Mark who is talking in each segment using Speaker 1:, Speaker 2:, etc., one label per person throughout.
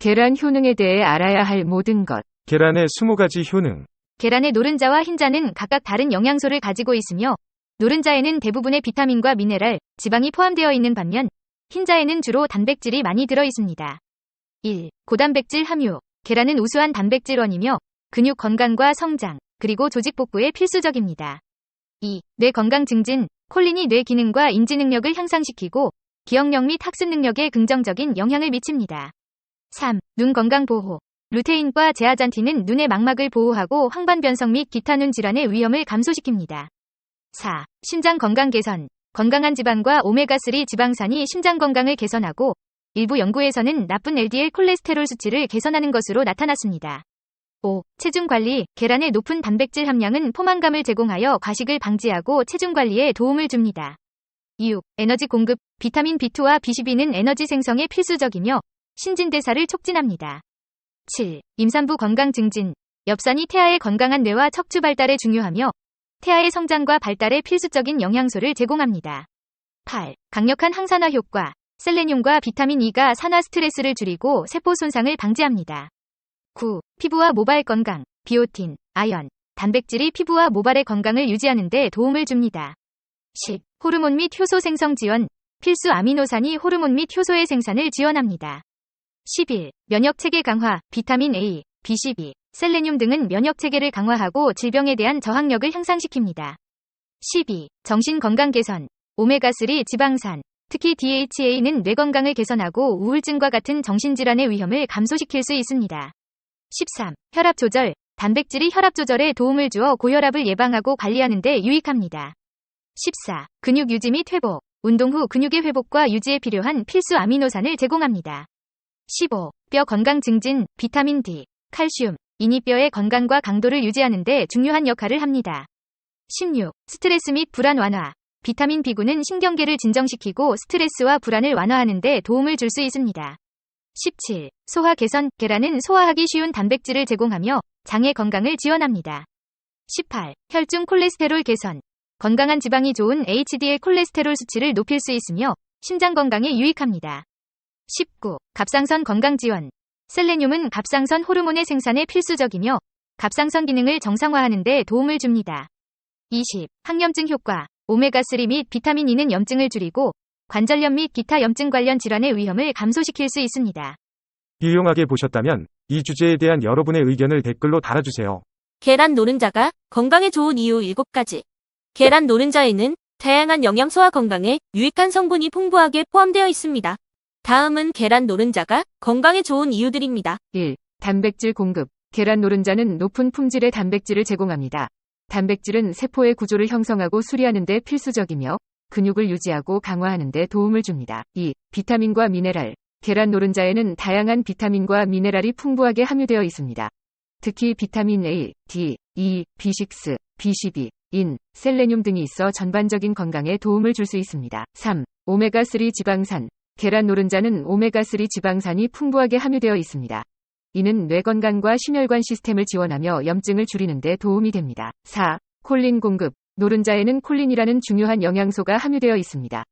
Speaker 1: 계란 효능에 대해 알아야 할 모든 것.
Speaker 2: 계란의 20가지 효능.
Speaker 3: 계란의 노른자와 흰자는 각각 다른 영양소를 가지고 있으며 노른자에는 대부분의 비타민과 미네랄, 지방이 포함되어 있는 반면 흰자에는 주로 단백질이 많이 들어 있습니다. 1. 고단백질 함유. 계란은 우수한 단백질원이며 근육 건강과 성장, 그리고 조직 복구에 필수적입니다. 2. 뇌 건강 증진. 콜린이 뇌 기능과 인지 능력을 향상시키고 기억력 및 학습 능력에 긍정적인 영향을 미칩니다. 3. 눈 건강 보호. 루테인과 제아잔틴은 눈의 망막을 보호하고 황반 변성 및 기타 눈 질환의 위험을 감소시킵니다. 4. 신장 건강 개선. 건강한 지방과 오메가3 지방산이 심장 건강을 개선하고 일부 연구에서는 나쁜 LDL 콜레스테롤 수치를 개선하는 것으로 나타났습니다. 5. 체중 관리. 계란의 높은 단백질 함량은 포만감을 제공하여 과식을 방지하고 체중 관리에 도움을 줍니다. 6. 에너지 공급. 비타민 B2와 B12는 에너지 생성에 필수적이며 신진대사를 촉진합니다. 7. 임산부 건강 증진. 엽산이 태아의 건강한 뇌와 척추 발달에 중요하며 태아의 성장과 발달에 필수적인 영양소를 제공합니다. 8. 강력한 항산화 효과. 셀레늄과 비타민 E가 산화 스트레스를 줄이고 세포 손상을 방지합니다. 9. 피부와 모발 건강. 비오틴, 아연, 단백질이 피부와 모발의 건강을 유지하는 데 도움을 줍니다. 10. 호르몬 및 효소 생성 지원. 필수 아미노산이 호르몬 및 효소의 생산을 지원합니다. 11. 면역 체계 강화, 비타민 A, B12, 셀레늄 등은 면역 체계를 강화하고 질병에 대한 저항력을 향상시킵니다. 12. 정신 건강 개선, 오메가3 지방산, 특히 DHA는 뇌 건강을 개선하고 우울증과 같은 정신질환의 위험을 감소시킬 수 있습니다. 13. 혈압 조절, 단백질이 혈압 조절에 도움을 주어 고혈압을 예방하고 관리하는 데 유익합니다. 14. 근육 유지 및 회복, 운동 후 근육의 회복과 유지에 필요한 필수 아미노산을 제공합니다. 15. 뼈 건강 증진, 비타민 D, 칼슘, 이니 뼈의 건강과 강도를 유지하는 데 중요한 역할을 합니다. 16. 스트레스 및 불안 완화. 비타민 B9는 신경계를 진정시키고 스트레스와 불안을 완화하는 데 도움을 줄 수 있습니다. 17. 소화 개선. 계란은 소화하기 쉬운 단백질을 제공하며 장의 건강을 지원합니다. 18. 혈중 콜레스테롤 개선. 건강한 지방이 좋은 HDL 콜레스테롤 수치를 높일 수 있으며 심장 건강에 유익합니다. 19. 갑상선 건강 지원. 셀레늄은 갑상선 호르몬의 생산에 필수적이며 갑상선 기능을 정상화하는 데 도움을 줍니다. 20. 항염증 효과. 오메가3 및 비타민 E는 염증을 줄이고 관절염 및 기타 염증 관련 질환의 위험을 감소시킬 수 있습니다.
Speaker 2: 유용하게 보셨다면 이 주제에 대한 여러분의 의견을 댓글로 달아주세요.
Speaker 4: 계란 노른자가 건강에 좋은 이유 7가지. 계란 노른자에는 다양한 영양소와 건강에 유익한 성분이 풍부하게 포함되어 있습니다. 다음은 계란 노른자가 건강에 좋은 이유들입니다.
Speaker 1: 1. 단백질 공급. 계란 노른자는 높은 품질의 단백질을 제공합니다. 단백질은 세포의 구조를 형성하고 수리하는 데 필수적이며 근육을 유지하고 강화하는 데 도움을 줍니다. 2. 비타민과 미네랄. 계란 노른자에는 다양한 비타민과 미네랄이 풍부하게 함유되어 있습니다. 특히 비타민 A, D, E, B6, B12, 인, 셀레늄 등이 있어 전반적인 건강에 도움을 줄 수 있습니다. 3. 오메가3 지방산. 계란 노른자는 오메가3 지방산이 풍부하게 함유되어 있습니다. 이는 뇌 건강과 심혈관 시스템을 지원하며 염증을 줄이는 데 도움이 됩니다. 4. 콜린 공급. 노른자에는 콜린이라는 중요한 영양소가 함유되어 있습니다.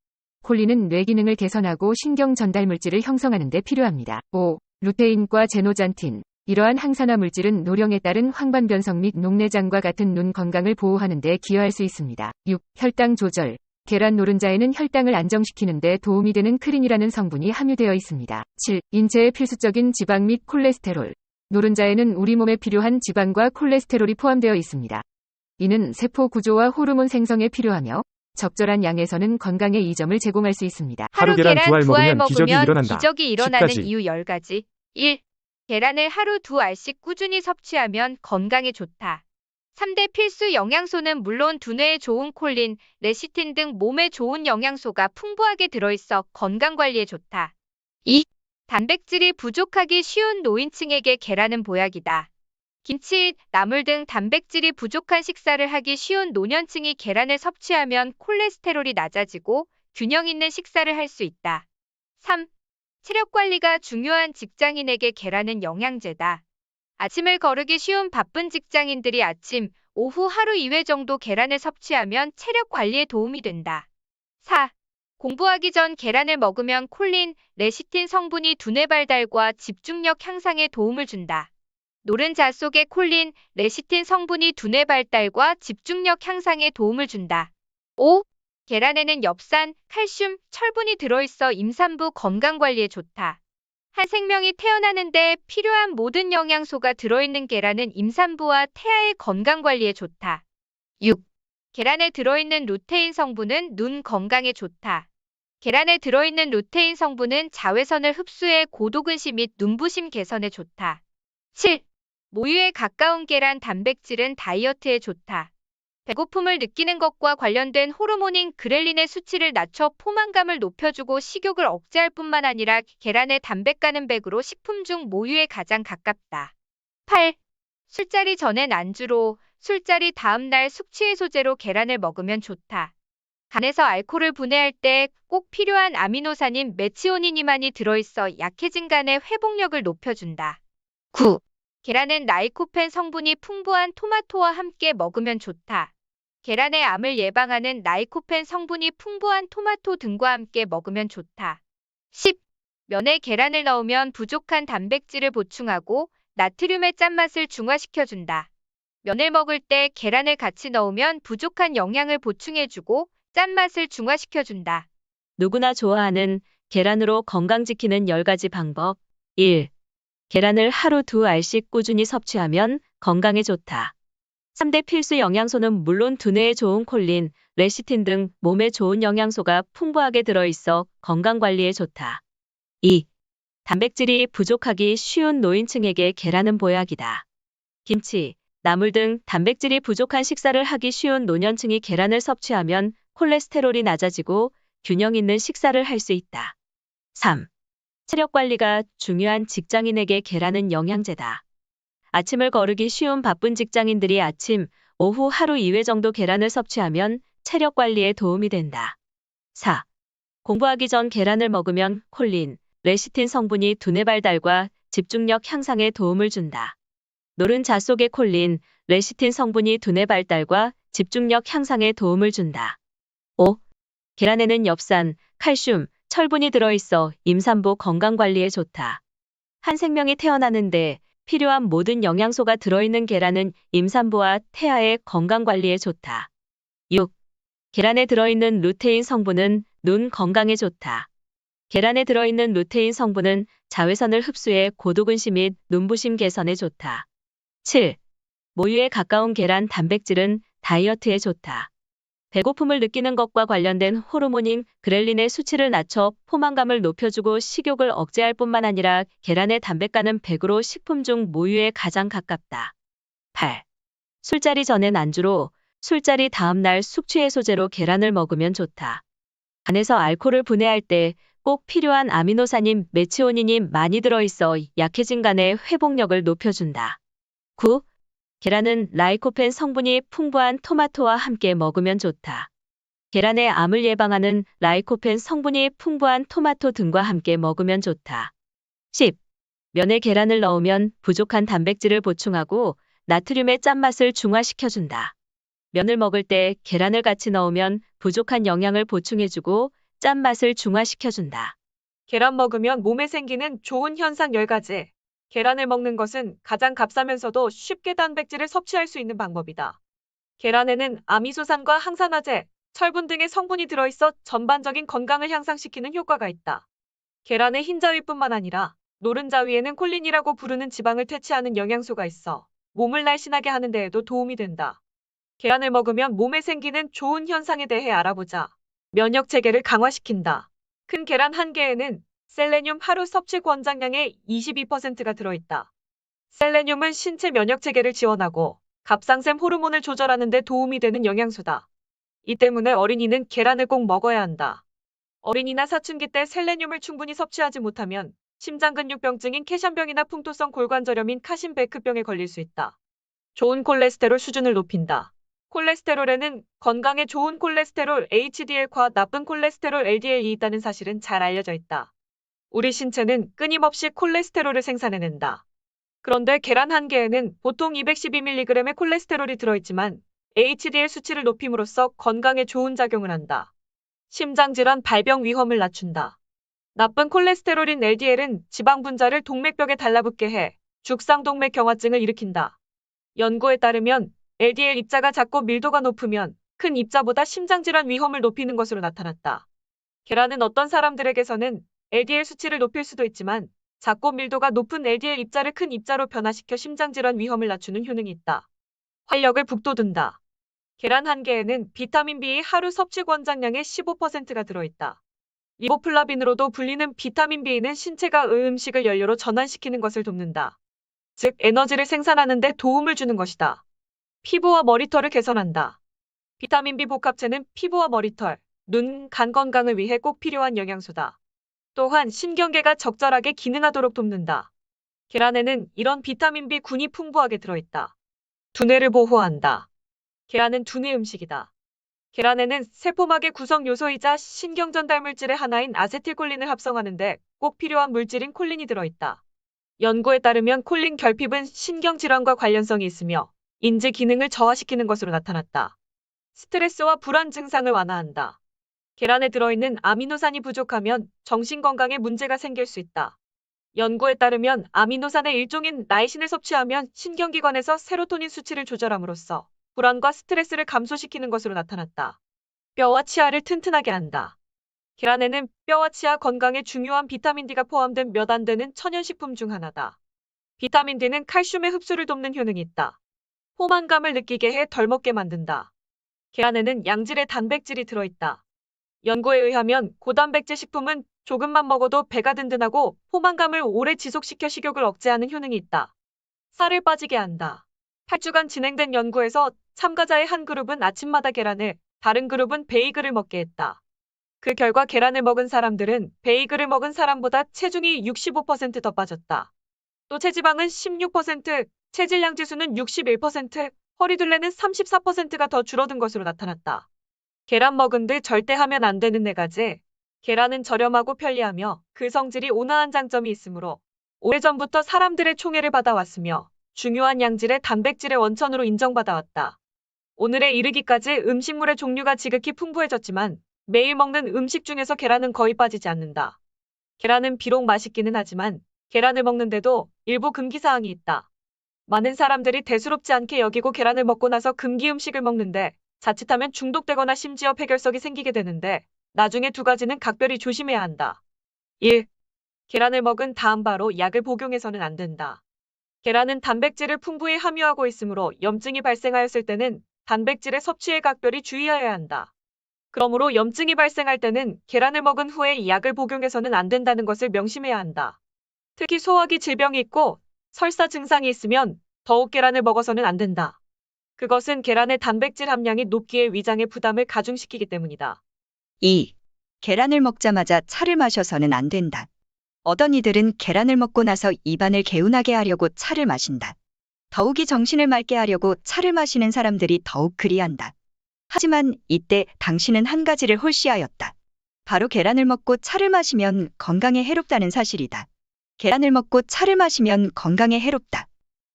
Speaker 1: 콜린은 뇌 기능을 개선하고 신경 전달 물질을 형성하는 데 필요합니다. 5. 루테인과 제노잔틴. 이러한 항산화 물질은 노령에 따른 황반 변성 및 녹내장과 같은 눈 건강을 보호하는 데 기여할 수 있습니다. 6. 혈당 조절. 계란 노른자에는 혈당을 안정시키는 데 도움이 되는 크린이라는 성분이 함유되어 있습니다. 7. 인체에 필수적인 지방 및 콜레스테롤. 노른자에는 우리 몸에 필요한 지방과 콜레스테롤이 포함되어 있습니다. 이는 세포 구조와 호르몬 생성에 필요하며 적절한 양에서는 건강에 이점을 제공할 수 있습니다.
Speaker 2: 하루 계란 두알 먹으면 기적이 일어난다.
Speaker 5: 기적이 일어나는
Speaker 2: 10가지.
Speaker 5: 이유 10가지. 1. 계란을 하루 두 알씩 꾸준히 섭취하면 건강에 좋다. 3대 필수 영양소는 물론 두뇌에 좋은 콜린, 레시틴 등 몸에 좋은 영양소가 풍부하게 들어있어 건강관리에 좋다. 2. 단백질이 부족하기 쉬운 노인층에게 계란은 보약이다. 김치, 나물 등 단백질이 부족한 식사를 하기 쉬운 노년층이 계란을 섭취하면 콜레스테롤이 낮아지고 균형 있는 식사를 할 수 있다. 3. 체력 관리가 중요한 직장인에게 계란은 영양제다. 아침을 거르기 쉬운 바쁜 직장인들이 아침, 오후 하루 2회 정도 계란을 섭취하면 체력 관리에 도움이 된다. 4. 공부하기 전 계란을 먹으면 콜린, 레시틴 성분이 두뇌 발달과 집중력 향상에 도움을 준다. 노른자 속의 콜린, 레시틴 성분이 두뇌 발달과 집중력 향상에 도움을 준다. 5. 계란에는 엽산, 칼슘, 철분이 들어있어 임산부 건강 관리에 좋다. 한 생명이 태어나는데 필요한 모든 영양소가 들어있는 계란은 임산부와 태아의 건강 관리에 좋다. 6. 계란에 들어있는 루테인 성분은 눈 건강에 좋다. 계란에 들어있는 루테인 성분은 자외선을 흡수해 고도근시 및 눈부심 개선에 좋다. 7. 모유에 가까운 계란 단백질은 다이어트에 좋다. 배고픔을 느끼는 것과 관련된 호르몬인 그렐린의 수치를 낮춰 포만감을 높여주고 식욕을 억제할 뿐만 아니라 계란의 담백가는 100으로 식품 중 모유에 가장 가깝다. 8. 술자리 전엔 안주로, 술자리 다음 날 숙취해소제로 계란을 먹으면 좋다. 간에서 알코올을 분해할 때 꼭 필요한 아미노산인 메치오닌이 많이 들어있어 약해진 간의 회복력을 높여준다. 9. 계란은 라이코펜 성분이 풍부한 토마토와 함께 먹으면 좋다. 계란의 암을 예방하는 라이코펜 성분이 풍부한 토마토 등과 함께 먹으면 좋다. 10. 면에 계란을 넣으면 부족한 단백질을 보충하고 나트륨의 짠맛을 중화시켜준다. 면을 먹을 때 계란을 같이 넣으면 부족한 영양을 보충해주고 짠맛을 중화시켜준다.
Speaker 6: 누구나 좋아하는 계란으로 건강 지키는 10가지 방법. 1. 계란을 하루 두 알씩 꾸준히 섭취하면 건강에 좋다. 3대 필수 영양소는 물론 두뇌에 좋은 콜린, 레시틴 등 몸에 좋은 영양소가 풍부하게 들어있어 건강 관리에 좋다. 2. 단백질이 부족하기 쉬운 노인층에게 계란은 보약이다. 김치, 나물 등 단백질이 부족한 식사를 하기 쉬운 노년층이 계란을 섭취하면 콜레스테롤이 낮아지고 균형 있는 식사를 할 수 있다. 3. 체력 관리가 중요한 직장인에게 계란은 영양제다. 아침을 거르기 쉬운 바쁜 직장인들이 아침, 오후 하루 2회 정도 계란을 섭취하면 체력 관리에 도움이 된다. 4. 공부하기 전 계란을 먹으면 콜린, 레시틴 성분이 두뇌 발달과 집중력 향상에 도움을 준다. 노른자 속의 콜린, 레시틴 성분이 두뇌 발달과 집중력 향상에 도움을 준다. 5. 계란에는 엽산, 칼슘, 철분이 들어있어 임산부 건강 관리에 좋다. 한 생명이 태어나는데 필요한 모든 영양소가 들어있는 계란은 임산부와 태아의 건강 관리에 좋다. 6. 계란에 들어있는 루테인 성분은 눈 건강에 좋다. 계란에 들어있는 루테인 성분은 자외선을 흡수해 고도근시 및 눈부심 개선에 좋다. 7. 모유에 가까운 계란 단백질은 다이어트에 좋다. 배고픔을 느끼는 것과 관련된 호르몬인 그렐린의 수치를 낮춰 포만감을 높여주고 식욕을 억제할 뿐만 아니라 계란의 담백가는 100으로 식품 중 모유에 가장 가깝다. 8. 술자리 전엔 안주로, 술자리 다음 날 숙취해소제로 계란을 먹으면 좋다. 간에서 알코올을 분해할 때 꼭 필요한 아미노산인 메치오닌이 많이 들어있어 약해진 간의 회복력을 높여준다. 9. 계란은 라이코펜 성분이 풍부한 토마토와 함께 먹으면 좋다. 계란의 암을 예방하는 라이코펜 성분이 풍부한 토마토 등과 함께 먹으면 좋다. 10. 면에 계란을 넣으면 부족한 단백질을 보충하고 나트륨의 짠맛을 중화시켜준다. 면을 먹을 때 계란을 같이 넣으면 부족한 영양을 보충해주고 짠맛을 중화시켜준다.
Speaker 7: 계란 먹으면 몸에 생기는 좋은 현상 10가지. 계란을 먹는 것은 가장 값싸면서도 쉽게 단백질을 섭취할 수 있는 방법이다. 계란에는 아미소산과 항산화제, 철분 등의 성분이 들어있어 전반적인 건강을 향상시키는 효과가 있다. 계란의 흰자위뿐만 아니라 노른자위에는 콜린이라고 부르는 지방을 퇴치하는 영양소가 있어 몸을 날씬하게 하는 데에도 도움이 된다. 계란을 먹으면 몸에 생기는 좋은 현상에 대해 알아보자. 면역 체계를 강화시킨다. 큰 계란 한 개에는 셀레늄 하루 섭취 권장량의 22%가 들어있다. 셀레늄은 신체 면역 체계를 지원하고 갑상샘 호르몬을 조절하는 데 도움이 되는 영양소다. 이 때문에 어린이는 계란을 꼭 먹어야 한다. 어린이나 사춘기 때 셀레늄을 충분히 섭취하지 못하면 심장근육병증인 캐션병이나 풍토성 골관절염인 카신베크병에 걸릴 수 있다. 좋은 콜레스테롤 수준을 높인다. 콜레스테롤에는 건강에 좋은 콜레스테롤 HDL과 나쁜 콜레스테롤 LDL이 있다는 사실은 잘 알려져 있다. 우리 신체는 끊임없이 콜레스테롤을 생산해낸다. 그런데 계란 한 개에는 보통 212mg의 콜레스테롤이 들어있지만 HDL 수치를 높임으로써 건강에 좋은 작용을 한다. 심장질환 발병 위험을 낮춘다. 나쁜 콜레스테롤인 LDL은 지방 분자를 동맥벽에 달라붙게 해 죽상동맥 경화증을 일으킨다. 연구에 따르면 LDL 입자가 작고 밀도가 높으면 큰 입자보다 심장질환 위험을 높이는 것으로 나타났다. 계란은 어떤 사람들에게서는 LDL 수치를 높일 수도 있지만 작고 밀도가 높은 LDL 입자를 큰 입자로 변화시켜 심장질환 위험을 낮추는 효능이 있다. 활력을 북돋운다. 계란 한 개에는 비타민 B의 하루 섭취 권장량의 15%가 들어있다. 리보플라빈으로도 불리는 비타민 B는 신체가 음식을 연료로 전환시키는 것을 돕는다. 즉 에너지를 생산하는 데 도움을 주는 것이다. 피부와 머리털을 개선한다. 비타민 B 복합체는 피부와 머리털, 눈, 간 건강을 위해 꼭 필요한 영양소다. 또한 신경계가 적절하게 기능하도록 돕는다. 계란에는 이런 비타민 B 군이 풍부하게 들어있다. 두뇌를 보호한다. 계란은 두뇌 음식이다. 계란에는 세포막의 구성 요소이자 신경 전달 물질의 하나인 아세틸콜린을 합성하는데 꼭 필요한 물질인 콜린이 들어있다. 연구에 따르면 콜린 결핍은 신경 질환과 관련성이 있으며 인지 기능을 저하시키는 것으로 나타났다. 스트레스와 불안 증상을 완화한다. 계란에 들어있는 아미노산이 부족하면 정신 건강에 문제가 생길 수 있다. 연구에 따르면 아미노산의 일종인 나이신을 섭취하면 신경기관에서 세로토닌 수치를 조절함으로써 불안과 스트레스를 감소시키는 것으로 나타났다. 뼈와 치아를 튼튼하게 한다. 계란에는 뼈와 치아 건강에 중요한 비타민 D가 포함된 몇 안 되는 천연식품 중 하나다. 비타민 D는 칼슘의 흡수를 돕는 효능이 있다. 포만감을 느끼게 해 덜 먹게 만든다. 계란에는 양질의 단백질이 들어있다. 연구에 의하면 고단백질 식품은 조금만 먹어도 배가 든든하고 포만감을 오래 지속시켜 식욕을 억제하는 효능이 있다. 살을 빠지게 한다. 8주간 진행된 연구에서 참가자의 한 그룹은 아침마다 계란을, 다른 그룹은 베이글을 먹게 했다. 그 결과 계란을 먹은 사람들은 베이글을 먹은 사람보다 체중이 65%더 빠졌다. 또 체지방은 16%, 체질량 지수는 61%, 허리둘레는 34%가 더 줄어든 것으로 나타났다. 계란 먹은 듯 절대 하면 안 되는 네 가지. 계란은 저렴하고 편리하며 그 성질이 온화한 장점이 있으므로 오래전부터 사람들의 총애를 받아왔으며 중요한 양질의 단백질의 원천으로 인정받아왔다. 오늘에 이르기까지 음식물의 종류가 지극히 풍부해졌지만 매일 먹는 음식 중에서 계란은 거의 빠지지 않는다. 계란은 비록 맛있기는 하지만 계란을 먹는데도 일부 금기사항이 있다. 많은 사람들이 대수롭지 않게 여기고 계란을 먹고 나서 금기 음식을 먹는데 자칫하면 중독되거나 심지어 폐결석이 생기게 되는데 나중에 두 가지는 각별히 조심해야 한다. 1. 계란을 먹은 다음 바로 약을 복용해서는 안 된다. 계란은 단백질을 풍부히 함유하고 있으므로 염증이 발생하였을 때는 단백질의 섭취에 각별히 주의하여야 한다. 그러므로 염증이 발생할 때는 계란을 먹은 후에 약을 복용해서는 안 된다는 것을 명심해야 한다. 특히 소화기 질병이 있고 설사 증상이 있으면 더욱 계란을 먹어서는 안 된다. 그것은 계란의 단백질 함량이 높기에 위장의 부담을 가중시키기 때문이다.
Speaker 8: 2. 계란을 먹자마자 차를 마셔서는 안 된다. 어떤 이들은 계란을 먹고 나서 입안을 개운하게 하려고 차를 마신다. 더욱이 정신을 맑게 하려고 차를 마시는 사람들이 더욱 그리한다. 하지만 이때 당신은 한 가지를 홀시하였다. 바로 계란을 먹고 차를 마시면 건강에 해롭다는 사실이다. 계란을 먹고 차를 마시면 건강에 해롭다.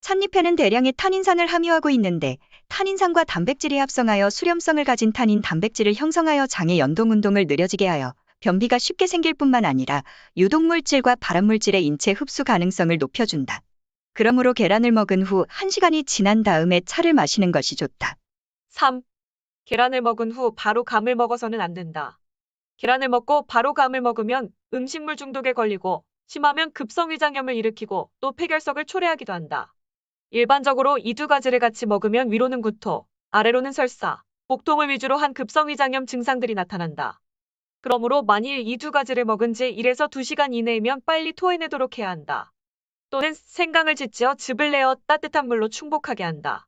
Speaker 8: 찻잎에는 대량의 탄닌산을 함유하고 있는데 탄닌산과 단백질이 합성하여 수렴성을 가진 탄닌 단백질을 형성하여 장의 연동 운동을 느려지게 하여 변비가 쉽게 생길 뿐만 아니라 유독물질과 발암물질의 인체 흡수 가능성을 높여준다. 그러므로 계란을 먹은 후 1시간이 지난 다음에 차를 마시는 것이 좋다.
Speaker 7: 3. 계란을 먹은 후 바로 감을 먹어서는 안 된다. 계란을 먹고 바로 감을 먹으면 음식물 중독에 걸리고 심하면 급성위장염을 일으키고 또 폐결석을 초래하기도 한다. 일반적으로 이 두 가지를 같이 먹으면 위로는 구토, 아래로는 설사, 복통을 위주로 한 급성위장염 증상들이 나타난다. 그러므로 만일 이 두 가지를 먹은 지 1에서 2시간 이내이면 빨리 토해내도록 해야 한다. 또는 생강을 지지어 즙을 내어 따뜻한 물로 충복하게 한다.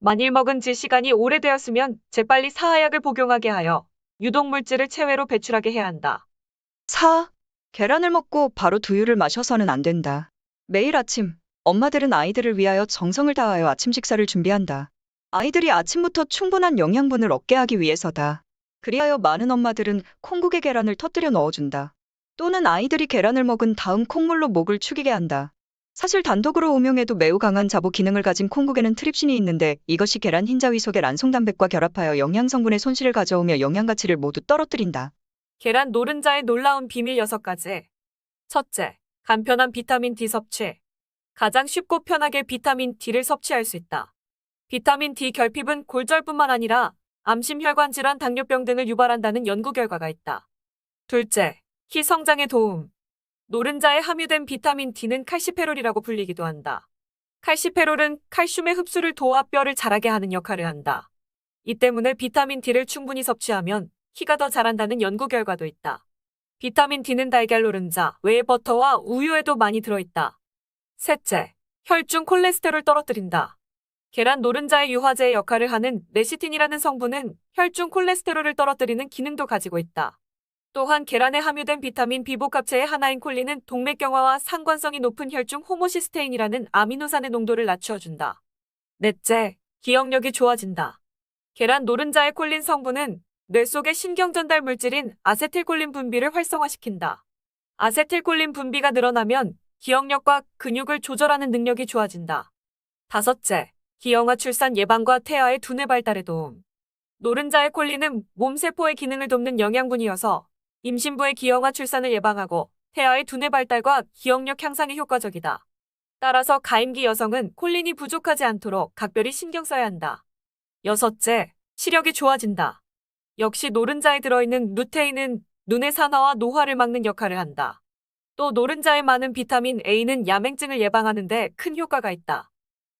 Speaker 7: 만일 먹은 지 시간이 오래되었으면 재빨리 사하약을 복용하게 하여 유독물질을 체외로 배출하게 해야 한다.
Speaker 8: 4. 계란을 먹고 바로 두유를 마셔서는 안 된다. 매일 아침, 엄마들은 아이들을 위하여 정성을 다하여 아침 식사를 준비한다. 아이들이 아침부터 충분한 영양분을 얻게 하기 위해서다. 그리하여 많은 엄마들은 콩국에 계란을 터뜨려 넣어준다. 또는 아이들이 계란을 먹은 다음 콩물로 목을 축이게 한다. 사실 단독으로 음용해도 매우 강한 자보 기능을 가진 콩국에는 트립신이 있는데 이것이 계란 흰자위 속의 란송단백과 결합하여 영양 성분의 손실을 가져오며 영양 가치를 모두 떨어뜨린다.
Speaker 7: 계란 노른자의 놀라운 비밀 6가지. 첫째, 간편한 비타민 D 섭취. 가장 쉽고 편하게 비타민 D를 섭취할 수 있다. 비타민 D 결핍은 골절뿐만 아니라 암, 심 혈관 질환, 당뇨병 등을 유발한다는 연구 결과가 있다. 둘째, 키 성장에 도움. 노른자에 함유된 비타민 D는 칼시페롤이라고 불리기도 한다. 칼시페롤은 칼슘의 흡수를 도와 뼈를 자라게 하는 역할을 한다. 이 때문에 비타민 D를 충분히 섭취하면 키가 더 자란다는 연구 결과도 있다. 비타민 D는 달걀 노른자, 외에 버터와 우유에도 많이 들어있다. 셋째, 혈중 콜레스테롤 떨어뜨린다. 계란 노른자의 유화제의 역할을 하는 레시틴이라는 성분은 혈중 콜레스테롤을 떨어뜨리는 기능도 가지고 있다. 또한 계란에 함유된 비타민 비복합체의 하나인 콜린은 동맥경화와 상관성이 높은 혈중 호모시스테인이라는 아미노산의 농도를 낮추어준다. 넷째, 기억력이 좋아진다. 계란 노른자의 콜린 성분은 뇌 속의 신경 전달 물질인 아세틸콜린 분비를 활성화시킨다. 아세틸콜린 분비가 늘어나면 기억력과 근육을 조절하는 능력이 좋아진다. 다섯째, 기형아 출산 예방과 태아의 두뇌 발달에 도움. 노른자의 콜린은 몸 세포의 기능을 돕는 영양분이어서 임신부의 기형아 출산을 예방하고 태아의 두뇌 발달과 기억력 향상에 효과적이다. 따라서 가임기 여성은 콜린이 부족하지 않도록 각별히 신경 써야 한다. 여섯째, 시력이 좋아진다. 역시 노른자에 들어있는 루테인은 눈의 산화와 노화를 막는 역할을 한다. 또 노른자에 많은 비타민 A는 야맹증을 예방하는 데 큰 효과가 있다.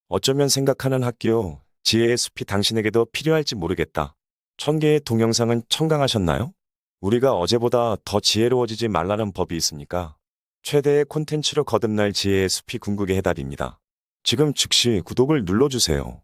Speaker 9: 어쩌면 생각하는 학교, 지혜의 숲이 당신에게도 필요할지 모르겠다. 천 개의 동영상은 청강하셨나요? 우리가 어제보다 더 지혜로워지지 말라는 법이 있습니까? 최대의 콘텐츠로 거듭날 지혜의 숲이 궁극의 해답입니다. 지금 즉시 구독을 눌러주세요.